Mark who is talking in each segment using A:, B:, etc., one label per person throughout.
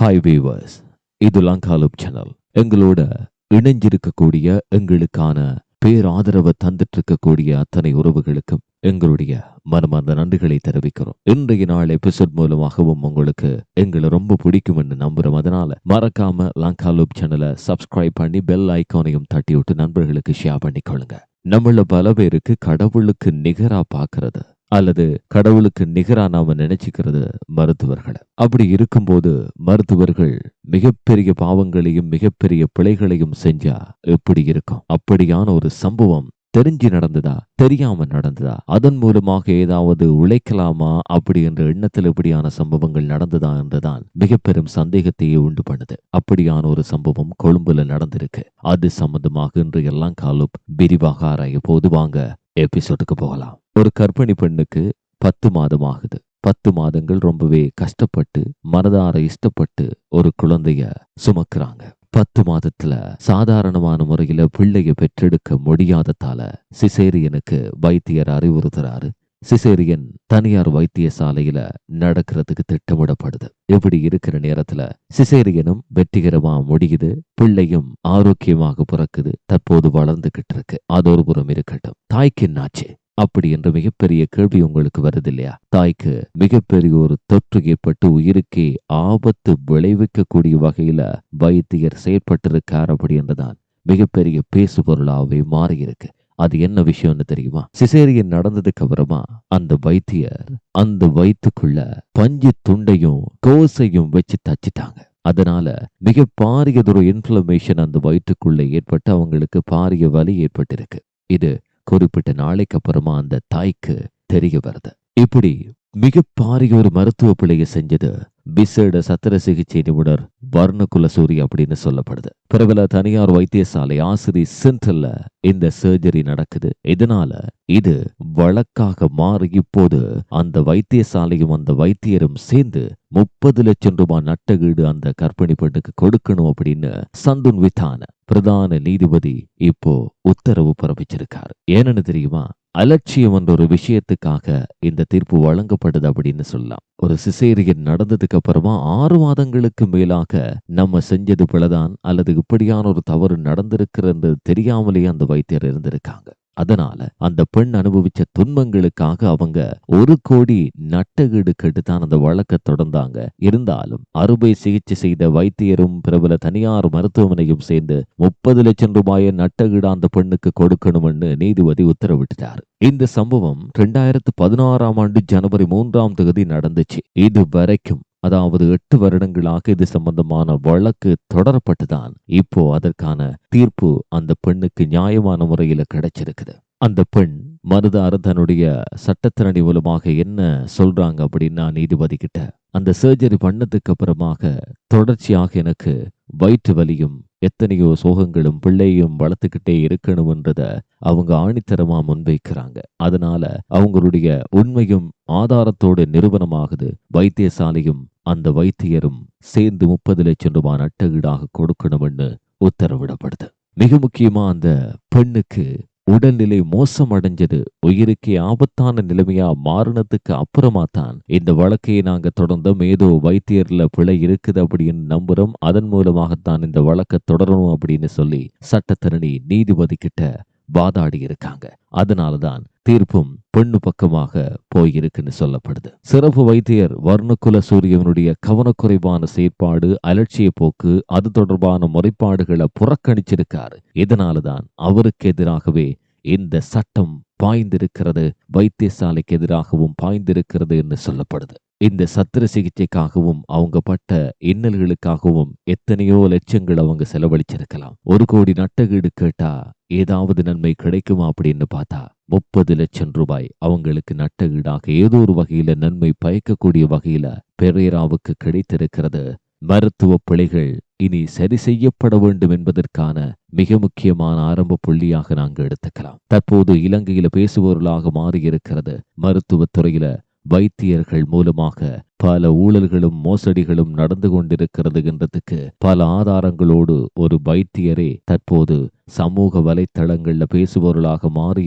A: Hi viewers இது லங்காலுப் channel எங்களோட இணைஞ்சிருக்கக்கூடிய எங்களுக்கான பேராதரவை தந்துட்டு இருக்கக்கூடிய அத்தனை உறவுகளுக்கும் எங்களுடைய மனமார்ந்த நன்றிகளை தெரிவிக்கிறோம். இன்றைய நாள் எபிசோட் மூலமாகவும் உங்களுக்கு எங்களை ரொம்ப பிடிக்கும்னு நம்புறோம். அதனால மறக்காம லங்காலுப் சேனலை சப்ஸ்கிரைப் பண்ணி பெல் ஐக்கானையும் தட்டி விட்டு நண்பர்களுக்கு ஷேர் பண்ணிக்கொள்ளுங்க. நம்மள பல பேருக்கு கடவுளுக்கு நிகரா பாக்குறது. அல்லது கடவுளுக்கு நிகரா நாம நினைச்சுக்கிறது மருத்துவர்களை. அப்படி இருக்கும்போது மருத்துவர்கள் மிகப்பெரிய பாவங்களையும் மிகப்பெரிய பிழைகளையும் செஞ்சா எப்படி இருக்கும்? அப்படியான ஒரு சம்பவம் தெரிஞ்சு நடந்ததா? தெரியாம நடந்ததா? அதன் மூலமாக ஏதாவது உழைக்கலாமா? அப்படி என்ற எண்ணத்தில் இப்படியான சம்பவங்கள் நடந்ததா என்றுதான் மிக பெரும் சந்தேகத்தையே உண்டு பண்ணுது. அப்படியான ஒரு சம்பவம் கொழும்புல நடந்திருக்கு. அது சம்பந்தமாக இன்று எல்லாம் காலும் விரிவாக ஆராய போது வாங்க எபிசோடுக்கு போகலாம். ஒரு கர்ப்பிணி பெண்ணுக்கு பத்து மாதம் ஆகுது பத்து மாதங்கள் ரொம்பவே கஷ்டப்பட்டு மனதார இஷ்டப்பட்டு ஒரு குழந்தைய சுமக்குறாங்க. பத்து மாதத்துல சாதாரணமான முறையில பிள்ளைய பெற்றெடுக்க முடியாததால சிசேரியனுக்கு வைத்தியர் அறிவுறுத்துறாரு. சிசேரியன் தனியார் வைத்தியசாலையில நடக்கிறதுக்கு திட்டமிடப்படுது. இப்படி இருக்கிற நேரத்துல சிசேரியனும் வெற்றிகரமா முடியுது. பிள்ளையும் ஆரோக்கியமாக பிறக்குது. தற்போது வளர்ந்துகிட்டு இருக்கு. அது ஒரு புறம் இருக்கட்டும். தாய்க்கு என்னாச்சு? அப்படி என்ற மிகப்பெரிய கேள்வி உங்களுக்கு வருது இல்லையா தாய்க்கு மிகப்பெரிய ஒரு தொற்று ஏற்பட்டு உயிருக்கே ஆபத்து விளைவிக்கக்கூடிய வகையில வைத்தியர் செயற்பட்டிருக்கார் அப்படி என்றுதான் மிகப்பெரிய பேசு பொருளாவே மாறி இருக்கு அது என்ன விஷயம்னு தெரியுமா? சிசேரியன் நடந்ததுக்கு அப்புறமா அந்த வைத்தியர் அந்த வயிற்றுக்குள்ள பஞ்சு துண்டையும் கோசையும் வச்சு தச்சிட்டாங்க. அதனால மிக பாரியதொரு இன்ஃபிளமேஷன் அந்த வயிற்றுக்குள்ள ஏற்பட்டு அவங்களுக்கு பாரிய வலி ஏற்பட்டிருக்கு. இது குறிப்பிட்ட நாளைக்கு அப்புறமா அந்த தாய்க்கு தெரிய வருது. இப்படி மிக பாரிய ஒரு மருத்துவ பிழையை செஞ்சது விசேட சத்திர சிகிச்சை நிபுணர் வர்ணகுலசூரி அப்படின்னு சொல்லப்படுது. பிரபல தனியார் வைத்தியசாலை ஆசிரி சென்ட்ரல்ல இந்த சர்ஜரி நடக்குது. இதனால இது வழக்காக மாறி இப்போது அந்த வைத்தியசாலையும் அந்த வைத்தியரும் சேர்ந்து முப்பது லட்சம் ரூபாய் நட்டகீடு அந்த கர்ப்பிணி பெண்ணுக்கு கொடுக்கணும் அப்படின்னு சந்துன் வித்தான பிரதான நீதிபதி இப்போ உத்தரவு பிறப்பிச்சிருக்காரு. ஏன்னு தெரியுமா? அலட்சியம் என்ற ஒரு விஷயத்துக்காக இந்த தீர்ப்பு வழங்கப்படுது அப்படின்னு சொல்லலாம். ஒரு சிசேரியன் நடந்ததுக்கு அப்புறமா ஆறு மாதங்களுக்கு மேலாக நம்ம செஞ்சது பிழைதான் அல்லது இப்படியான ஒரு தவறு நடந்திருக்கிறது தெரியாமலேயே அந்த வைத்தியர் இருந்திருக்காங்க. அதனால அந்த பெண் அனுபவிச்ச துன்பங்களுக்காக அவங்க ஒரு கோடி நட்டகீடு கெட்டுத்தான் அந்த வழக்க தொடர்ந்தாங்க. இருந்தாலும் அறுவை சிகிச்சை செய்த வைத்தியரும் பிரபல தனியார் மருத்துவமனையும் சேர்ந்து முப்பது லட்சம் ரூபாயை நட்டகீடு அந்த பெண்ணுக்கு கொடுக்கணும்னு நீதிபதி உத்தரவிட்டார் இந்த சம்பவம் ரெண்டாயிரத்து பதினாறாம் ஆண்டு ஜனவரி மூன்றாம் தேதி நடந்துச்சு. இது வரைக்கும் அதாவது எட்டு வருடங்களாக இது சம்பந்தமான வழக்கு தொடரப்பட்டுதான். இப்போ அதற்கான தீர்ப்பு அந்த பெண்ணுக்கு நியாயமான முறையில கிடைச்சிருக்குது. அந்த பெண் மருதார தன்னுடைய சட்டத்திறனி மூலமாக என்ன சொல்றாங்க அப்படின்னா நீதிபதி கிட்ட அந்த சர்ஜரி பண்ணதுக்கு அப்புறமாக தொடர்ச்சியாக எனக்கு வயிற்று வலியும் எத்தனையோ சோகங்களும் பிள்ளையும் வளர்த்துக்கிட்டே இருக்கணும்ன்றத அவங்க ஆணித்தரமா முன்வைக்கிறாங்க. அதனால அவங்களுடைய உண்மையும் ஆதாரத்தோடு நிறுவனமாகுது வைத்தியசாலையும் அந்த வைத்தியரும் சேர்ந்து முப்பது லட்சம் ரூபாய் நட்டகீடாக கொடுக்கணும்னு உத்தரவிடப்படுது. மிக முக்கியமா அந்த பெண்ணுக்கு உடல்நிலை மோசமடைஞ்சது உயிருக்கே ஆபத்தான நிலைமையா மாறினதுக்கு அப்புறமா தான் இந்த வழக்கையை நாங்க தொடர்ந்தோம். ஏதோ வைத்தியர்ல பிழை இருக்குது அப்படின்னு நம்புறோம். அதன் மூலமாகத்தான் இந்த வழக்கை தொடரணும் அப்படின்னு சொல்லி சட்டத்தரணி நீதிபதி கிட்ட வாதாடி இருக்காங்க அதனாலதான் தீர்ப்பும் பெண்ணு பக்கமாக போயிருக்குன்னு சொல்லப்படுது. சிறப்பு வைத்தியர் வர்ணகுல சூரியவனுடைய கவனக்குறைவான செயற்பாடு அலட்சிய போக்கு அது தொடர்பான முறைப்பாடுகளை புறக்கணிச்சிருக்காரு. இதனாலதான் அவருக்கு எதிராகவே இந்த சட்டம் பாய்ந்திருக்கிறது வைத்தியசாலைக்கு எதிராகவும் பாய்ந்திருக்கிறது என்று சொல்லப்படுது. இந்த சத்திர சிகிச்சைக்காகவும் அவங்க பட்ட இன்னல்களுக்காகவும் எத்தனையோ லட்சங்கள் அவங்க செலவழிச்சிருக்கலாம். ஒரு கோடி நட்டகீடு கேட்டா ஏதாவது நன்மை கிடைக்குமா அப்படின்னு பார்த்தா முப்பது லட்சம் ரூபாய் அவங்களுக்கு நட்டகீடாக ஏதோ ஒரு வகையில நன்மை பயக்கக்கூடிய வகையில பெரேராவுக்கு கிடைத்திருக்கிறது. மருத்துவ பிழைகள் இனி சரி செய்யப்பட வேண்டும் என்பதற்கான மிக முக்கியமான ஆரம்ப புள்ளியாக நாங்கள் எடுத்துக்கலாம். தற்போது இலங்கையில பேசுபவர்களாக மாறியிருக்கிறது மருத்துவத் துறையில வைத்தியர்கள் மூலமாக பல ஊழல்களும் மோசடிகளும் நடந்து கொண்டிருக்கிறது என்றதுக்கு பல ஆதாரங்களோடு ஒரு வைத்தியரே தற்போது சமூக வலைத்தளங்கள்ல பேசுபவர்களாக மாறி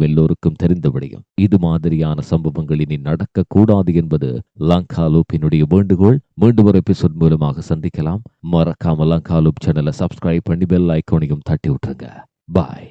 A: எல்லோருக்கும் தெரிந்து விடையும். இது மாதிரியான சம்பவங்கள் இனி நடக்க கூடாது என்பது லங்கா லூப்பினுடைய வேண்டுகோள். மீண்டும் ஒரு எபிசோட் மூலமாக சந்திக்கலாம். மறக்காம லங்கா லூப் சேனலை சப்ஸ்கிரைப் பண்ணி பெல் ஐக்கோனையும் தட்டி விட்டுருங்க. பாய்